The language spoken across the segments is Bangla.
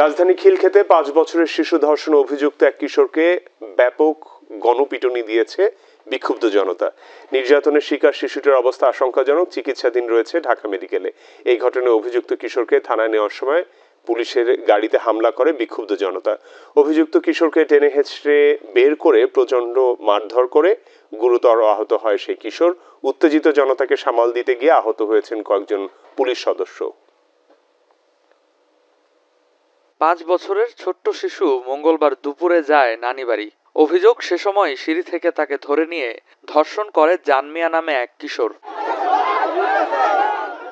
রাজধানী খিলক্ষেতে পাঁচ বছরের শিশু ধর্ষণ অভিযুক্ত এক কিশোরকে ব্যাপক গণপিটুনি দিয়েছে বিক্ষুব্ধ জনতা। নির্যাতনের শিকার শিশুটির অবস্থা আশঙ্কাজনক, চিকিৎসাধীন রয়েছে ঢাকা মেডিকেলে। এই ঘটনায় অভিযুক্ত কিশোরকে থানায় নেওয়ার সময় পুলিশের গাড়িতে হামলা করে বিক্ষুব্ধ জনতা। অভিযুক্ত কিশোরকে টেনে হেঁচড়ে বের করে প্রচণ্ড মারধর করে গুরুতর আহত হয় সেই কিশোর। উত্তেজিত জনতাকে সামাল দিতে গিয়ে আহত হয়েছেন কয়েকজন পুলিশ সদস্য। পাঁচ বছরের ছোট্ট শিশু মঙ্গলবার দুপুরে যায় নানি বাড়ি অভিযোগ সে সময় সিঁড়ি থেকে তাকে ধরে নিয়ে ধর্ষণ করে জানমিয়া নামে এক কিশোর।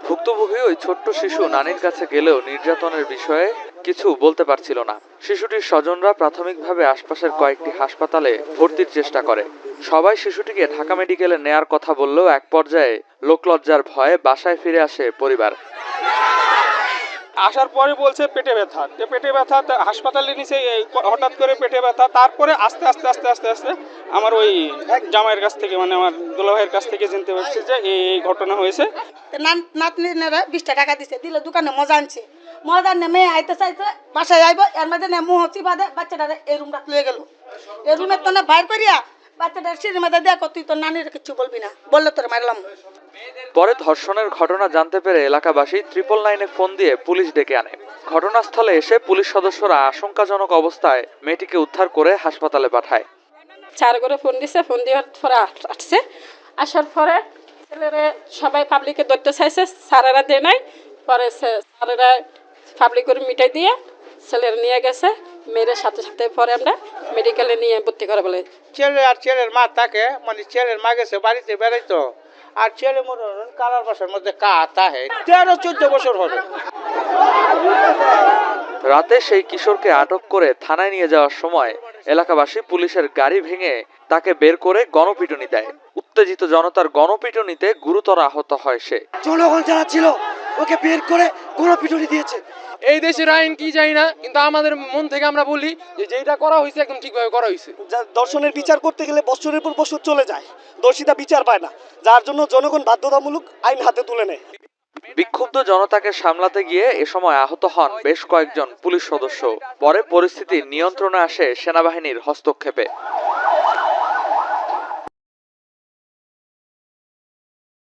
ভুক্তভোগী ওই ছোট্ট শিশু নানির কাছে গেলেও নির্যাতনের বিষয়ে কিছু বলতে পারছিল না। শিশুটির স্বজনরা প্রাথমিকভাবে আশপাশের কয়েকটি হাসপাতালে ভর্তির চেষ্টা করে। সবাই শিশুটিকে ঢাকা মেডিকেলে নেয়ার কথা বললেও এক পর্যায়ে লোকলজ্জার ভয়ে বাসায় ফিরে আসে পরিবার। আসার পরে বলছে পেটে ব্যথা। তো পেটে ব্যথা হাসপাতালে নিচে হঠাৎ করে পেটে ব্যথা। তারপরে আস্তে আস্তে আস্তে আস্তে আস্তে আমার ওই জামাইয়ের কাছ থেকে মানে আমার দুলাভাইয়ের কাছ থেকে জানতে পারছি যে এই ঘটনা হয়েছে। নাতনিরা বিশটা টাকা দিছে, দিলে দোকানে মজা আনছে। মজা আনে, মেয়ে আইতে চাইছে, বাসায় আইব এর মধ্যে নে মুহ চিপা দে বাচ্চাটা এই রুমটা লয়ে গেল। এই রুমের তো না বাইর করিয়া বাচ্চাটা মধ্যে দেখ তুই তো নানির কিছু বলবি না, বললে তোর মারলাম। পরে ধর্ষণের ঘটনা জানতে পেরে এলাকাবাসী ট্রিপল নাইনে ফোন দিয়ে পুলিশ ডেকে আনে। ঘটনাস্থলে এসে পুলিশ সদস্যরা আশঙ্কাজনক অবস্থায় মেয়েটিকে উদ্ধার করে হাসপাতালে পাঠায়। চার করে ফোন দিছে ফোন দেওয়ার পরে আসছে। আসার পরে ছেলেরা সবাই পাবলিকে ধরতে চাইছে স্যারেরা দেয় নাই। পরে স্যারেরা পাবলিকের মিটাই দিয়ে ছেলেরা নিয়ে গেছে। মেয়ের সাথে সাথে পরে আমরা মেডিকেলে নিয়ে ভর্তি করে বলে ছেলে আর ছেলের মা থাকে মানে ছেলের মা গেছে বাড়িতে বেড়াইতো। আর ছেলে মনে হলেন কালার বাসার মধ্যে কা তাহে তেরো চোদ্দ বছর হবে। রাতে সেই কিশোরকে আটক করে থানায় নিয়ে যাওয়ার সময় এলাকাবাসী পুলিশের গাড়ি ভেঙে তাকে বের করে গণপিটুনি দেয়। উত্তেজিত জনতার গণপিটুনিতে গুরুতর আহত হয় সে। জনগণ যারা ছিল ওকে বের করে গণপিটুনি দিয়েছে। এই দেশের আইন কি জানি না কিন্তু আমাদের মন থেকে আমরা বলি যে যেটা করা হয়েছে একদম ঠিকভাবে করা হয়েছে। দর্শনের বিচার করতে গেলে বছরের পর বছর চলে যায়। দর্শিতা বিচার পায় না, যার জন্য জনগণ বাধ্যতামূলক আইন হাতে তুলে নেয়। বিক্ষুব্ধ জনতাকে সামলাতে গিয়ে এ সময় আহত হন বেশ কয়েকজন পুলিশ সদস্য। পরে পরিস্থিতি নিয়ন্ত্রণে আসে সেনাবাহিনীর হস্তক্ষেপে।